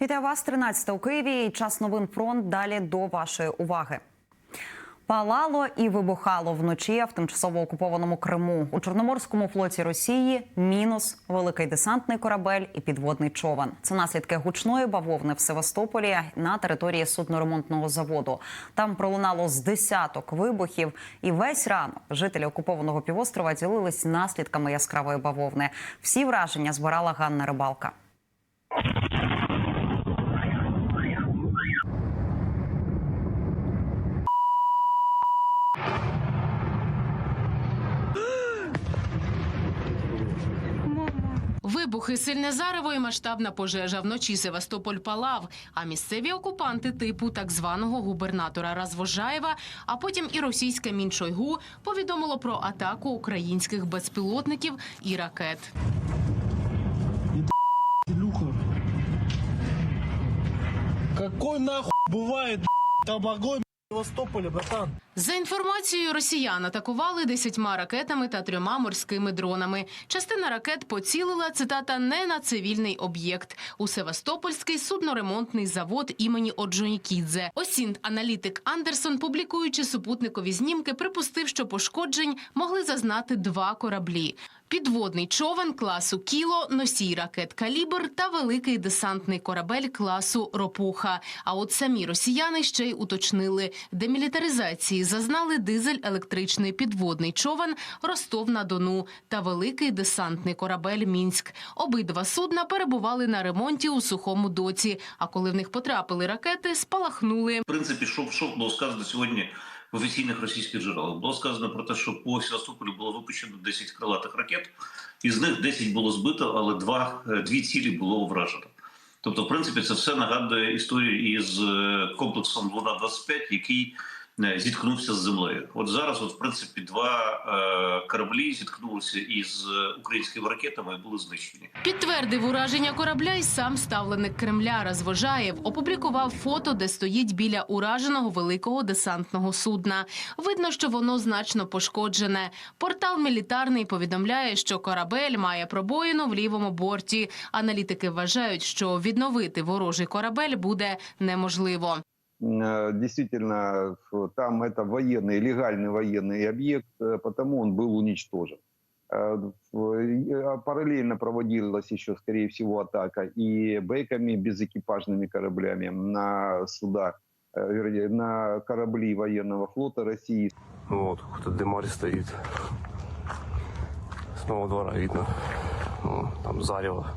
Вітаю вас 13 у Києві. І час новин фронт. Далі до вашої уваги. Палало і вибухало вночі в тимчасово окупованому Криму у Чорноморському флоті Росії. Мінус великий десантний корабель і підводний човен. Це наслідки гучної бавовни в Севастополі на території судноремонтного заводу. Там пролунало з десяток вибухів, і весь ранок жителі окупованого півострова ділились наслідками яскравої бавовни. Всі враження збирала Ганна Рибалка. Вибухи, сильне зарево і масштабна пожежа. Вночі Севастополь палав. А місцеві окупанти типу так званого губернатора Развожаєва, а потім і російське Мінчойгу повідомило про атаку українських безпілотників і ракет. Какой нахуй бывает там огонь в Севастополе, братан? За інформацією росіян атакували десятьма ракетами та трьома морськими дронами. Частина ракет поцілила цитата не на цивільний об'єкт у Севастопольський судноремонтний завод імені Оджонікідзе. Осінт аналітик Андерсон, публікуючи супутникові знімки, припустив, що пошкоджень могли зазнати два кораблі. Підводний човен класу Кіло, носій ракет Калібр та великий десантний корабель класу Ропуха. А от самі росіяни ще й уточнили, демілітаризації зазнали дизель-електричний підводний човен Ростов на Дону та великий десантний корабель Мінськ. Обидва судна перебували на ремонті у сухому доці. А коли в них потрапили ракети, спалахнули. В принципі, що, що було сказано сьогодні в офіційних російських джерелах? Було сказано про те, що по Севастополю було випущено 10 крилатих ракет, із них 10 було збито, але два, е, дві цілі було вражено. Тобто, в принципі, це все нагадує історію із е, комплексом Луна-25, який е, зіткнувся з землею. От зараз, от, в принципі, два е, кораблі зіткнулися із е, українськими ракетами і були знищені. Підтвердив ураження корабля й сам ставленик Кремля Розвожаєв. Опублікував фото, де стоїть біля ураженого великого десантного судна. Видно, що воно значно пошкоджене. Портал мілітарний повідомляє, що корабель має пробоїну в лівому борті. Аналітики вважають, що відновити ворожий корабель буде неможливо. Э, Действительно, ф- там это военный, легальный военный объект, э, потому он был уничтожен. Э, в- и, а Параллельно проводилась еще, скорее всего, атака и бейками, безэкипажными кораблями на суда, э, вернее, на корабли военного флота России. Вот, кто дымарь стоит. С нового двора видно. Ну, там зарево.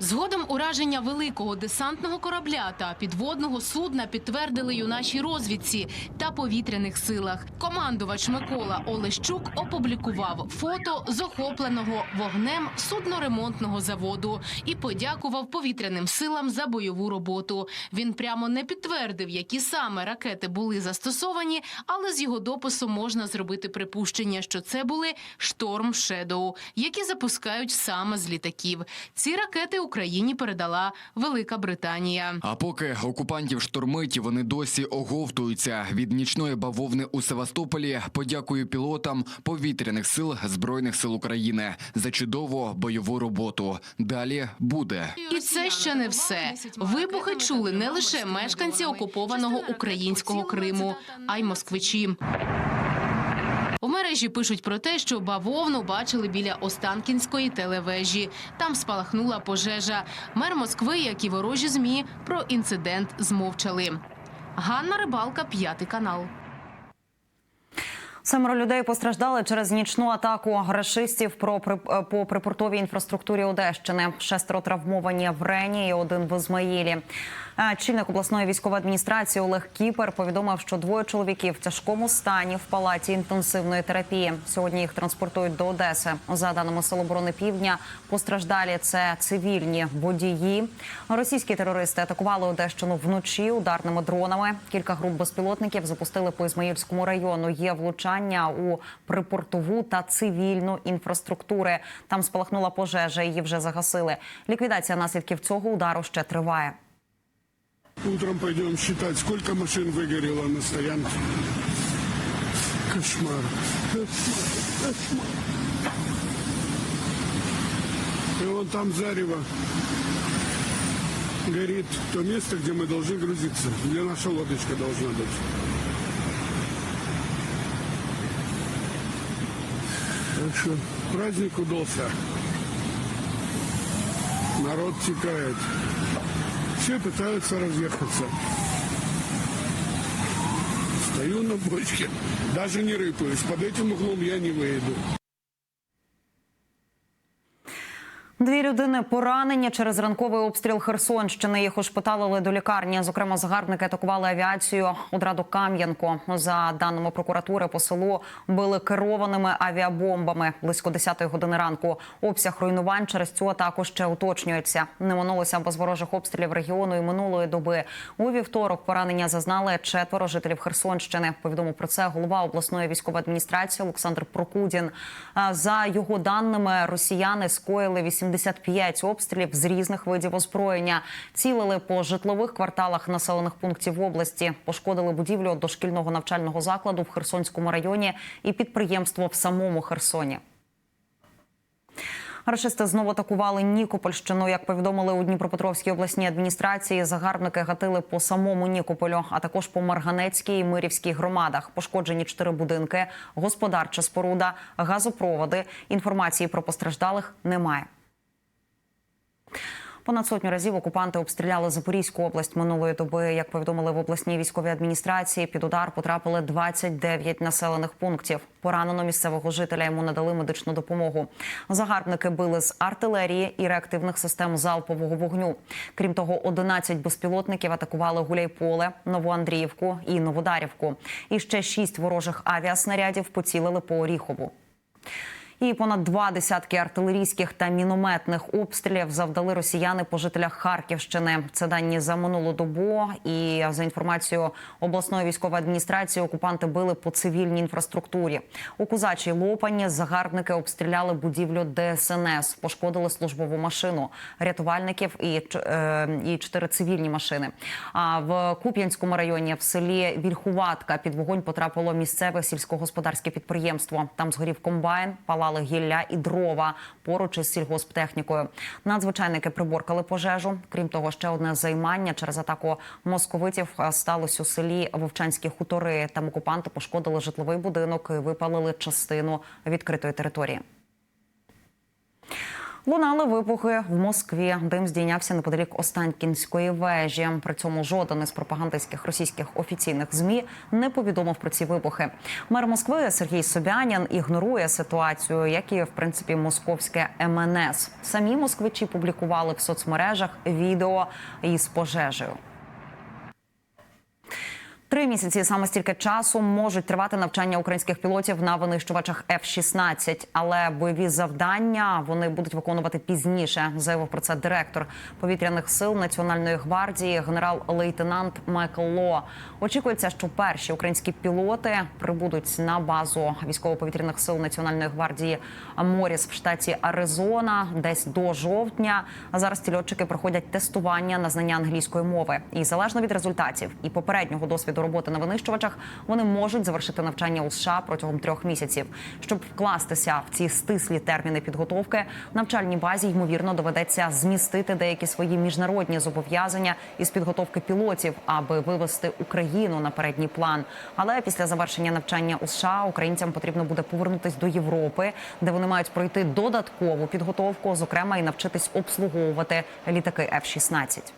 Згодом ураження великого десантного корабля та підводного судна підтвердили у нашій розвідці та повітряних силах. Командувач Микола Олещук опублікував фото з охопленого вогнем судноремонтного заводу і подякував повітряним силам за бойову роботу. Він прямо не підтвердив, які саме ракети були застосовані, але з його допису можна зробити припущення, що це були шторм Шедоу, які запускають саме з літаків. Ці ракети Україні передала Велика Британія. А поки окупантів штурмить, вони досі оговтуються від нічної бавовни у Севастополі. Подякую пілотам повітряних сил збройних сил України за чудову бойову роботу. Далі буде. І це ще не все. Вибухи чули не лише мешканці окупованого українського Криму, а й москвичі. У мережі пишуть про те, що бавовну бачили біля Останкінської телевежі. Там спалахнула пожежа. Мер Москви, як і ворожі змі, про інцидент змовчали. Ганна Рибалка, п'ятий канал. Семеро людей постраждали через нічну атаку рашистів про е, по припортовій інфраструктурі Одещини. Шестеро травмовані в Рені і один в Ізмаїлі. Е, Чільник обласної військової адміністрації Олег Кіпер повідомив, що двоє чоловіків в тяжкому стані в палаті інтенсивної терапії. Сьогодні їх транспортують до Одеси. За даними Сил оборони Півдня, постраждалі це цивільні водії. Російські терористи атакували Одещину вночі ударними дронами. Кілька груп безпілотників запустили по Ізмаїльському району. Є влучання у припортову та цивільну інфраструктури. Там спалахнула пожежа. Її вже загасили. Ліквідація наслідків цього удару ще триває. Утром пойдем считать, сколько машин выгорело на стоянке. Кошмар. Кошмар. Кошмар. И вон там зарево. горит то место, где мы должны грузиться, где наша лодочка должна быть. Так что праздник удался. Народ текает. Все пытаются разъехаться. Стою на бочке, даже не рыпаюсь. Под этим углом я не выйду. Дві людини поранені через ранковий обстріл Херсонщини. Їх ушпиталили до лікарні. Зокрема, загарбники атакували авіацію у Драду Кам'янко. За даними прокуратури, по селу били керованими авіабомбами близько 10-ї години ранку. Обсяг руйнувань через цю атаку ще уточнюється. Не минулося без ворожих обстрілів регіону і минулої доби. У вівторок поранення зазнали четверо жителів Херсонщини. Повідомив про це голова обласної військової адміністрації Олександр Прокудін. За його даними, росіяни скоїли 85 обстрілів з різних видів озброєння. Цілили по житлових кварталах населених пунктів області, пошкодили будівлю дошкільного навчального закладу в Херсонському районі і підприємство в самому Херсоні. Рашисти знову атакували Нікопольщину. Як повідомили у Дніпропетровській обласній адміністрації, загарбники гатили по самому Нікополю, а також по Марганецькій і Мирівській громадах. Пошкоджені чотири будинки, господарча споруда, газопроводи. Інформації про постраждалих немає. Понад сотню разів окупанти обстріляли Запорізьку область минулої доби. Як повідомили в обласній військовій адміністрації, під удар потрапили 29 населених пунктів. Поранено місцевого жителя йому надали медичну допомогу. Загарбники били з артилерії і реактивних систем залпового вогню. Крім того, 11 безпілотників атакували Гуляйполе, Новоандріївку і Новодарівку. І ще шість ворожих авіаснарядів поцілили по Оріхову. І понад два десятки артилерійських та мінометних обстрілів завдали росіяни по жителях Харківщини. Це дані за минулу добу. І за інформацією обласної військової адміністрації, окупанти били по цивільній інфраструктурі. У Козачій Лопані загарбники обстріляли будівлю ДСНС, пошкодили службову машину рятувальників і, е, і чотири цивільні машини. А в Куп'янському районі в селі Вільхуватка під вогонь потрапило місцеве сільськогосподарське підприємство. Там згорів комбайн, палали гілля і дрова поруч із сільгосптехнікою. Надзвичайники приборкали пожежу. Крім того, ще одне займання через атаку московитів сталося у селі Вовчанські хутори. Там окупанти пошкодили житловий будинок і випалили частину відкритої території. Лунали вибухи в Москві. Дим здійнявся неподалік Останкінської вежі. При цьому жоден із пропагандистських російських офіційних змі не повідомив про ці вибухи. Мер Москви Сергій Собянін ігнорує ситуацію, як і в принципі московське МНС. Самі москвичі публікували в соцмережах відео із пожежею. Три місяці саме стільки часу можуть тривати навчання українських пілотів на винищувачах F-16, але бойові завдання вони будуть виконувати пізніше. Заявив про це директор повітряних сил Національної гвардії, генерал-лейтенант Майкл Ло. Очікується, що перші українські пілоти прибудуть на базу військово-повітряних сил Національної гвардії Моріс в штаті Аризона десь до жовтня. А зараз ці льотчики проходять тестування на знання англійської мови. І залежно від результатів і попереднього досвіду роботи на винищувачах, вони можуть завершити навчання у США протягом трьох місяців. Щоб вкластися в ці стислі терміни підготовки, навчальній базі ймовірно доведеться змістити деякі свої міжнародні зобов'язання із підготовки пілотів, аби вивести Україну на передній план. Але після завершення навчання у США українцям потрібно буде повернутись до Європи, де вони мають пройти додаткову підготовку, зокрема і навчитись обслуговувати літаки F-16.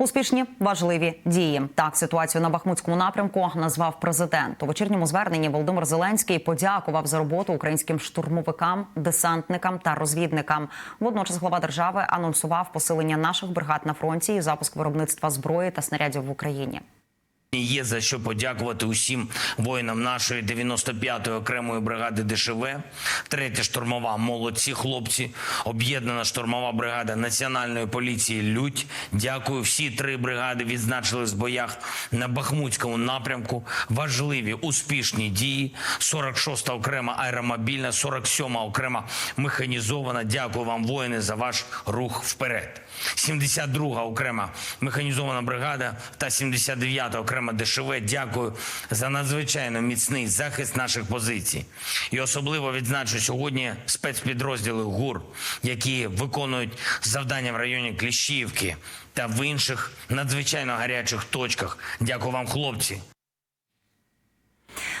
Успішні важливі дії. Так ситуацію на Бахмутському напрямку назвав президент. У вечірньому зверненні Володимир Зеленський подякував за роботу українським штурмовикам, десантникам та розвідникам. Водночас глава держави анонсував посилення наших бригад на фронті і запуск виробництва зброї та снарядів в Україні. Є за що подякувати усім воїнам нашої 95-ї окремої бригади ДШВ, третя штурмова молодці хлопці, об'єднана штурмова бригада Національної поліції Людь. Дякую. Всі три бригади відзначились в боях на Бахмутському напрямку. Важливі успішні дії. 46-та окрема аеромобільна, 47-та окрема механізована. Дякую вам, воїни, за ваш рух вперед. 72-га окрема механізована бригада та 79-та окрема окремо дешеве. Дякую за надзвичайно міцний захист наших позицій. І особливо відзначу сьогодні спецпідрозділи ГУР, які виконують завдання в районі Кліщівки та в інших надзвичайно гарячих точках. Дякую вам, хлопці.